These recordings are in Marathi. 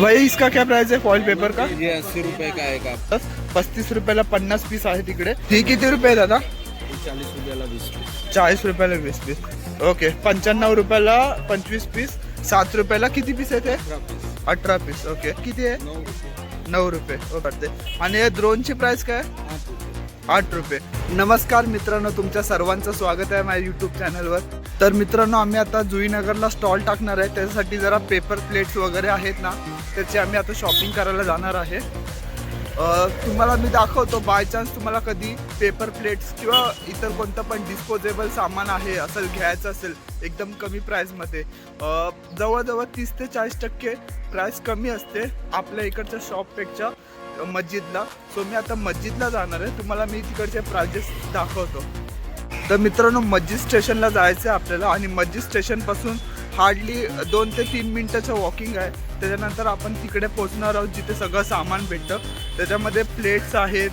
भाई इसका क्या प्राइस है? फॉइल पेपर का? ये अस्सी रुपए का एक आप। पस्तीस रुपयाला पन्नास पीस आहे तिकडे. ही किती रुपये आहे दादा चाळीस रुपयाला वीस पीस चाळीस रुपयाला वीस पीस ओके पंच्याण्णव रुपयाला पंचवीस पीस सात रुपयाला किती पीस आहे ते अठरा पीस ओके किती आहे? नऊ रुपये. रुपये ओके आणि या ड्रोनची प्राइस काय? आठ रुपये. आठ रुपये. नमस्कार मित्रांनो तुमच्या सर्वांचं स्वागत आहे माझ्या यूट्यूब चॅनलवर तर मित्रांनो आम्ही आता जुईनगरला स्टॉल टाकणार आहे. त्याच्यासाठी जरा पेपर प्लेट्स वगैरे आहेत ना. त्याची आम्ही आता शॉपिंग करायला जाणार आहे. तुम्हाला मी दाखवतो बाय चान्स तुम्हाला कधी पेपर प्लेट्स किंवा इतर कोणतं पण डिस्पोजेबल सामान आहे असेल घ्यायचं असेल एकदम कमी प्राईजमध्ये जवळजवळ तीस ते चाळीस टक्के प्राईस कमी असते आपल्या इकडच्या शॉपपेक्षा मस्जिदला. सो मी आता मस्जिदला जाणार आहे. तुम्हाला मी तिकडचे प्राइजेस दाखवतो. तर मित्रांनो मस्जिद स्टेशनला जायचं आहे आपल्याला आणि मस्जिद स्टेशनपासून हार्डली दोन ते तीन मिनटाचं वॉकिंग आहे. त्याच्यानंतर आपण तिकडे पोचणार आहोत जिथे सगळं सामान भेटतं. त्याच्यामध्ये प्लेट्स आहेत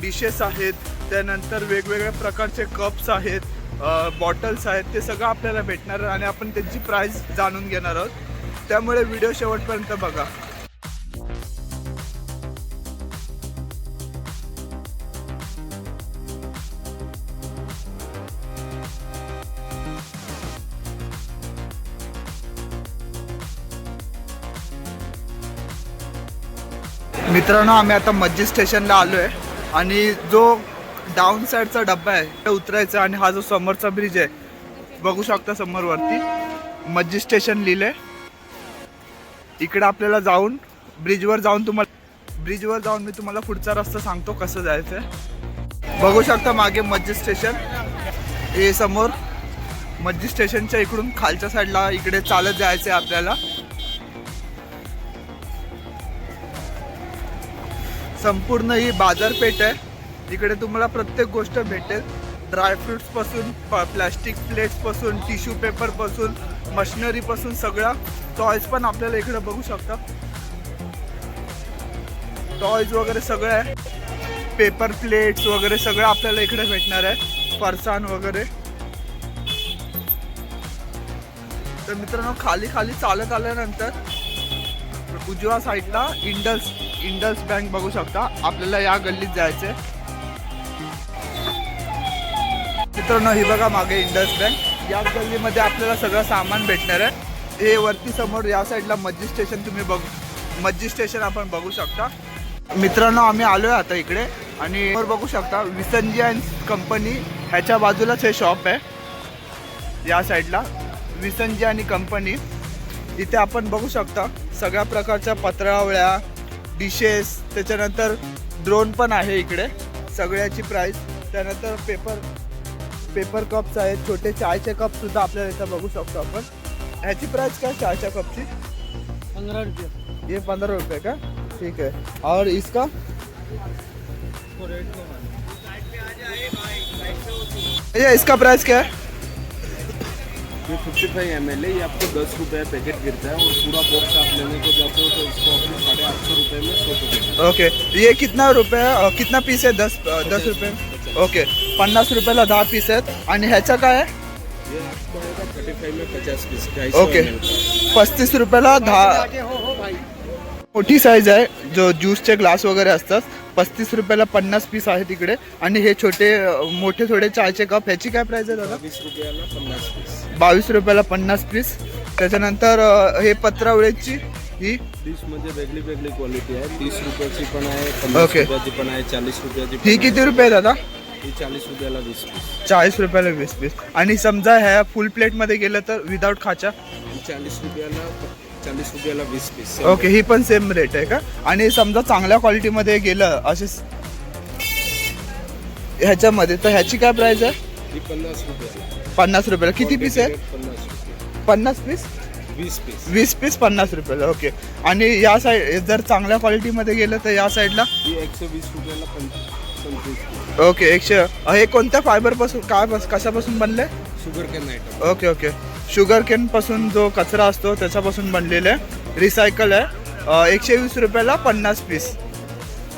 डिशेस आहेत. त्यानंतर वेगवेगळ्या प्रकारचे कप्स आहेत बॉटल्स आहेत. ते सगळं आपल्याला भेटणार आणि आपण त्यांची प्राईस जाणून घेणार आहोत. त्यामुळे व्हिडिओ शेवटपर्यंत बघा. मित्रांनो आम्ही आता मस्जिद स्टेशनला आलो आहे आणि जो डाऊन साईडचा डब्बा आहे ते उतरायचा आणि हा जो समोरचा ब्रिज आहे बघू शकता समोरवरती. मस्जिद स्टेशन लिहिलंय. इकडे आपल्याला जाऊन ब्रिजवर जाऊन तुम्हाला ब्रिजवर जाऊन मी तुम्हाला पुढचा रस्ता सांगतो कसं जायचं आहे बघू शकता मागे मस्जिद स्टेशन. हे समोर मस्जिद स्टेशनच्या इकडून खालच्या साईडला इकडे चालत जायचं आहे आपल्याला. संपूर्ण ही बाजारपेठ आहे. इकडे तुम्हाला प्रत्येक गोष्ट भेटेल. ड्रायफ्रुट्सपासून प्लॅस्टिक प्लेट्सपासून टिश्यू पेपरपासून मशिनरी पासून सगळ्या टॉयज पण आपल्याला इकडे बघू शकता. टॉयज वगैरे सगळं आहे. पेपर प्लेट्स वगैरे सगळं आपल्याला इकडे भेटणार आहे. फरसाण वगैरे. तर मित्रांनो खाली खाली चालत आल्यानंतर उजव्या साईडला इंडस इंडस बँक बघू शकता. आपल्याला या गल्लीत जायचंय. मित्रांनो ही बघा मागे इंडस बँक. या गल्लीमध्ये आपल्याला सगळं सामान भेटणार आहे. हे वरती समोर या साईडला मज्जी स्टेशन तुम्ही बघू मज्जी स्टेशन आपण बघू शकता. मित्रांनो आम्ही आलोय आता इकडे. आणि वर बघू शकता विसंजी अँड कंपनी ह्याच्या बाजूलाच हे शॉप आहे. या साईडला विसंजी आणि कंपनी. इथे आपण बघू शकता सगळ्या प्रकारच्या पत्रावळ्या डिशेस त्याच्यानंतर ड्रोन पण आहे इकडे. सगळ्याची प्राईस त्यानंतर पेपर पेपर कप्स आहेत. छोटे चायचे कप सुद्धा आपल्याला इथं बघू शकतो आपण. ह्याची प्राइस काय चायच्या कपची पंधरा रुपये. ये पंद्रह रुपये का? ठीक है और इसका? ये इसका प्राइस क्या है? ये फिफ्टी फाइव एम एल है ये आपको दस रुपये पैकेट गिरता है और पूरा बॉक्स आप लेने को जाते हो तो इसको अपने साढ़े आठ सौ रुपये में सौ रुपये ओके ये कितना रुपये कितना पीस आहे दस दस रुपये? ओके पन्नास रुपयाला दहा पीस आहेत. आणि ह्याचा काय आहे? आपको थर्टी फाइव में पचास पीस ओके पस्तीस रुपयाला दहा मोठी साईज आहे. जो ज्यूसचे ग्लास वगैरे असतात. पस्तीस रुपयाला पन्नास पीस आहे तिकडे आणि हे छोटे मोठे थोडे चायचे कप ह्याची काय प्राइस आहे दादा? वीस रुपयाला पन्नास पीस बावीस रुपयाला पन्नास पीस. त्याच्यानंतर हे पत्रावळ्याची ही मध्ये वेगळी वेगळी क्वालिटी आहे. तीस रुपयाची पण आहे पन्नास ओके. रुपयाची पण आहे चाळीस रुपयाची पण ही आहे. किती रुपये दादा? ही चाळीस रुपयाला वीस पीस. चाळीस रुपयाला वीस पीस. आणि समजा ह्या फुल प्लेटमध्ये गेलं तर विदाऊट खाच्या? ही चाळीस रुपयाला चाळीस रुपयाला वीस पीस. ओके ही पण सेम रेट आहे का? आणि समजा चांगल्या क्वालिटीमध्ये गेलं असे ह्याच्यामध्ये तर ह्याची काय प्राइस आहे? ही पन्नास रुपयाला. पन्नास रुपयाला. किती पीस आहे? पन्नास पीस वीस पीस वीस पीस पन्नास रुपयाला ओके आणि या साईड जर चांगल्या क्वालिटीमध्ये गेलं तर या साईडला ही एकशे वीस रुपयाला पंचवीस ओके एकशे हे कोणत्या फायबरपासून काय बस कशापासून बनले sugar cane item okay okay sugar cane पासून जो कचरा असतो त्याच्यापासून बनलेलं आहे. रिसायकल आहे. एकशे वीस रुपयाला पन्नास पीस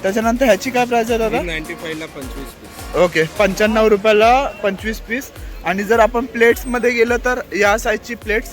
त्याच्यानंतर ह्याची काय प्राइस आहे दादा? नाईन्टी फाईव्हला पंचवीस पीस ओके पंच्याण्णव रुपयाला पंचवीस पीस आणि जर आपण प्लेट्समध्ये गेलं तर या साईजची प्लेट्स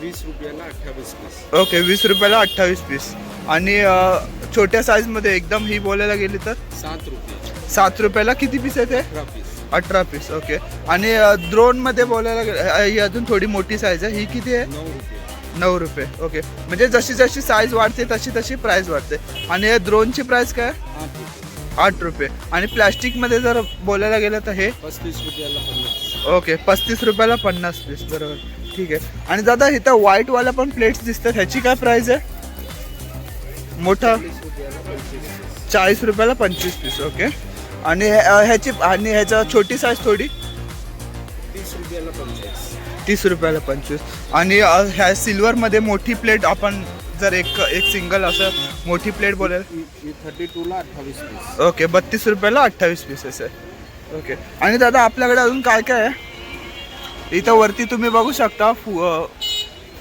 वीस रुपयाला अठ्ठावीस पीस ओके वीस रुपयाला अठ्ठावीस पीस आणि अ, छोट्या साईजमध्ये एकदम ही बोलायला गेली तर? सात रुपये. सात रुपयाला किती पीस आहे ते? अठरा पीस अठरा पीस ओके आणि ड्रोनमध्ये बोलायला गे- अ, ही अजून थोडी मोठी साईज आहे. ही किती आहे? नऊ रुपये. नऊ रुपये ओके म्हणजे जशी जशी साईज वाढते तशी तशी प्राइस वाढते. आणि ड्रोनची प्राइस काय? आठ रुपये. आठ रुपये. आणि प्लॅस्टिकमध्ये जर बोलायला गेलं तर हे? पस्तीस रुपयाला पन्नास. ओके पस्तीस रुपयाला पन्नास पीस बरोबर. ठीक आहे. आणि दादा इथं व्हाईट वाला पण प्लेट्स दिसतात. ह्याची काय प्राइस आहे? मोठा? चाळीस रुपयाला पंचवीस पीस पंचवीस ओके. आणि ह्याची आणि ह्याचा छोटी साईज थोडी? तीस रुपयाला पंचाळीस तीस रुपयाला पंचवीस. आणि ह्या सिल्वरमध्ये मोठी प्लेट आपण जर एक एक सिंगल असं मोठी प्लेट बोलेल? थर्टी टूला अठ्ठावीस पीस ओके बत्तीस रुपयाला अठ्ठावीस पीसेस आहे. ओके आणि दादा आपल्याकडे अजून काय काय आहे? इथं वरती तुम्ही बघू शकता फु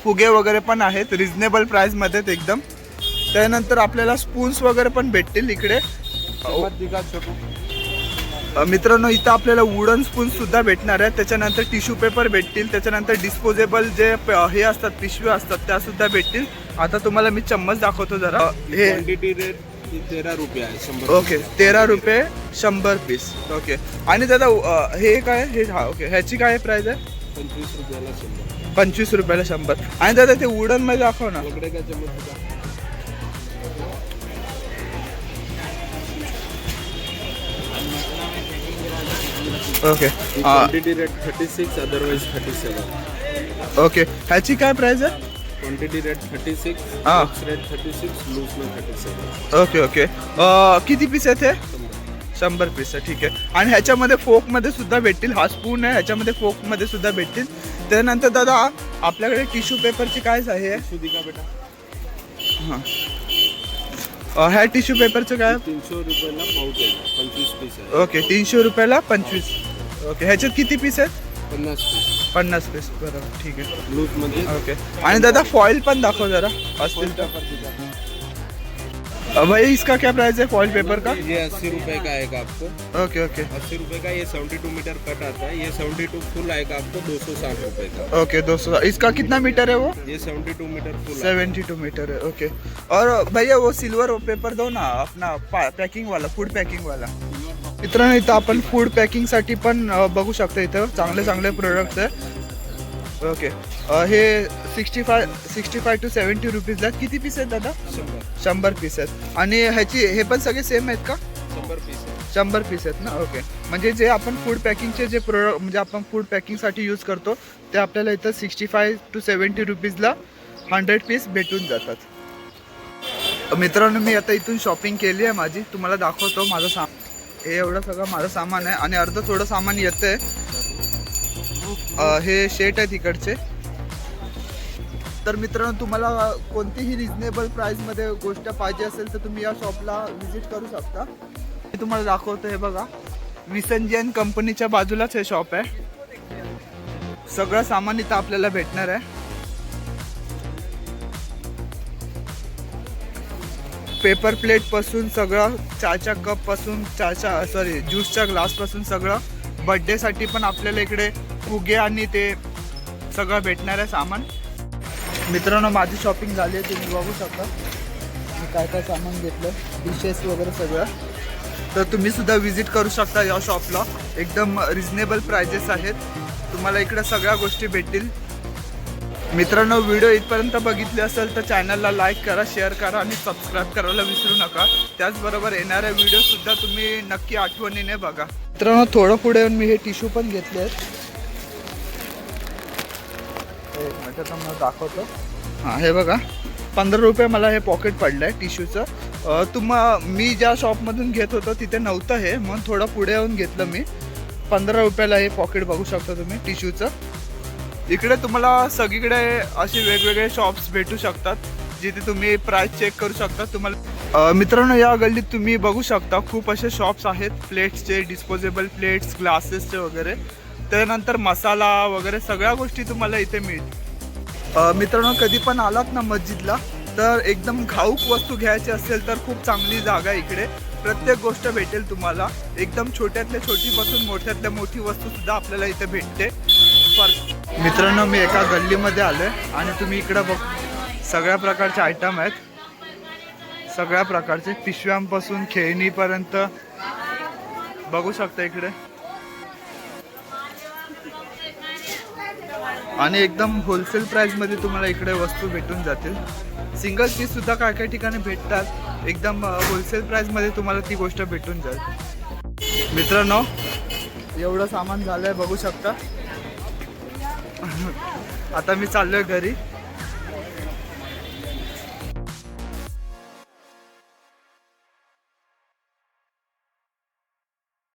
फुगे वगैरे पण आहेत रिजनेबल प्राईजमध्ये एकदम. त्यानंतर आपल्याला स्पून्स वगैरे पण भेटतील इकडे. मित्रांनो इथं आपल्याला वुडन स्पून सुद्धा भेटणार आहे त्याच्यानंतर टिश्यू पेपर भेटतील. त्याच्यानंतर डिस्पोजेबल जे प- हे असतात पिशव्या असतात त्या सुद्धा भेटतील. आता तुम्हाला मी चम्मच दाखवतो जरा. हे तेरा रुपये आहे शंभर ओके तेरा रुपये शंभर पीस. ओके. आणि दादा अ, हे काय? हे हा ओके. ह्याची काय प्राइस आहे? पंचवीस रुपयाला शंभर. पंचवीस रुपयाला शंभर. आणि दादा ते वुडनमध्ये दाखव. ना okay. Quantity rate thirty six otherwise thirty seven okay. ह्याची काय प्राइस आहे? क्वांटिटी रेट थर्टी सिक्स हा. रेट थर्टी सिक्स लूज में थर्टी सेवन ओके ओके अ, किती पीस आहेत हे? शंभर पीस आहे ठीक आहे. आणि ह्याच्यामध्ये फोकमध्ये सुद्धा भेटतील. हा स्पून आहे ह्याच्यामध्ये फोकमध्ये सुद्धा भेटतील. त्यानंतर दादा आपल्याकडे टिश्यू पेपरची काय आहे? दिखा बेटा. हां. अ, ह्या टिश्यू पेपरचं काय? तीनशे रुपयाला आहे पंचवीस पीस आहे. ओके तीनशे रुपयाला पंचवीस. ओके ह्याच्यात किती पीस आहेत? पन्नास पीस पन्नास पीस बरोबर ठीक आहे. ओके. आणि दादा फॉइल पण दाखव जरा. असतील तर भाई इसका क्या प्राइस है फॉइल पेपर का? ये अस्सी रुपए का आएगा आपको? Okay okay. अस्सी रुपए का? ये सेवेंटी टू मीटर कट आता है. ये सेवेंटी टू फुल आएगा आपको? दो सौ साठ रुपए का. ओके दो सौ इसका कितना मीटर है वो? ये seventy two metre full seventy two metre है ओके. और भैया वो सिल्वर पेपर दो ना अपना पैकिंग वाला फ़ूड पैकिंग वाला. मित्रांनो इथं आपण फूड पॅकिंगसाठी पण बघू शकतो इथं. चांगले चांगले प्रोडक्ट्स आहे ओके हे sixty five sixty five to seventy रुपीजला किती पीस आहेत दादा? शंभर. पीस आहेत. आणि ह्याची हे पण सगळे सेम आहेत का? शंबर पीस शंभर पीस आहेत ना? ओके म्हणजे जे आपण फूड पॅकिंगचे जे प्रोडक्ट म्हणजे आपण फूड पॅकिंगसाठी यूज करतो ते आपल्याला इथं सिक्स्टी फाय टू सेवन्टी रुपीजला हंड्रेड पीस भेटून जातात. मित्रांनो मी आता इथून शॉपिंग केली आहे माझी. तुम्हाला दाखवतो माझं साम हे एवढं सगळं माझं सामान आहे आणि अर्ध थोडं सामान येतं आहे हे शेट आहे तिकडचे तर मित्रांनो तुम्हाला कोणतीही रिजनेबल प्राईसमध्ये गोष्ट पाहिजे असेल तर तुम्ही या शॉपला व्हिजिट करू शकता. मी तुम्हाला दाखवतो हे बघा. विसंजन कंपनीच्या बाजूलाच हे शॉप आहे. सगळं सामान इथं आपल्याला भेटणार आहे. पेपर प्लेटपासून सगळं चहाच्या कपपासून चहाच्या सॉरी ज्यूसच्या ग्लासपासून सगळं. बड्डेसाठी पण आपल्याला इकडे फुगे आणि ते सगळं भेटणार आहे सामान. मित्रांनो माझी शॉपिंग झाली आहे तुम्ही बघू शकता. मी काय काय सामान घेतलं डिशेस वगैरे सगळं. तर तुम्ही सुद्धा व्हिजिट करू शकता या शॉपला एकदम रिजनेबल प्राइजेस आहेत. तुम्हाला इकडे सगळ्या गोष्टी भेटतील. मित्रांनो व्हिडिओ इथपर्यंत बघितले असेल तर चॅनलला लाईक करा शेअर करा आणि सबस्क्राईब करायला विसरू नका. त्याचबरोबर येणाऱ्या व्हिडिओ सुद्धा तुम्ही नक्की आठवणीने बघा. मित्रांनो थोडं पुढे येऊन मी हे टिश्यू पण घेतले आहेत. एक दाखवतो. हां हे बघा. पंधरा रुपये मला हे पॉकेट पडलं आहे टिश्यूचं तुम्हा मी ज्या शॉपमधून घेत होतो तिथे नव्हतं हे. म्हणून थोडं पुढे येऊन घेतलं मी. पंधरा रुपयाला हे पॉकेट बघू शकता तुम्ही टिश्यूचं इकडे तुम्हाला सगळीकडे असे वेगवेगळे शॉप्स भेटू शकतात जिथे तुम्ही प्राइस चेक करू शकता. तुम्हाला मित्रांनो या गल्लीत तुम्ही बघू शकता खूप असे शॉप्स आहेत. प्लेट्सचे डिस्पोजेबल प्लेट्स ग्लासेसचे वगैरे. त्यानंतर मसाला वगैरे सगळ्या गोष्टी तुम्हाला इथे मिळतील. मित्रांनो कधी पण आलात ना मस्जिदला तर एकदम घाऊक वस्तू घ्यायची असेल तर खूप चांगली जागा आहे इकडे. प्रत्येक गोष्ट भेटेल तुम्हाला. एकदम छोट्यातल्या छोटीपासून मोठ्यातल्या मोठी वस्तू सुद्धा आपल्याला इथे भेटते. पर मित्रांनो मी एका गल्लीमध्ये आलो आहे आणि तुम्ही इकडं बघ. सगळ्या प्रकारचे आयटम आहेत. सगळ्या प्रकारचे पिशव्यांपासून खेळणीपर्यंत. बघू शकता इकडे. आणि एकदम होलसेल प्राईजमध्ये तुम्हाला इकडे वस्तू भेटून जातील. सिंगल पीससुद्धा काय काय काही ठिकाणी भेटतात एकदम होलसेल प्राईजमध्ये तुम्हाला ती गोष्ट भेटून जाईल. मित्रांनो एवढं सामान झालं आहे बघू शकता. आता मी चाललोय घरी.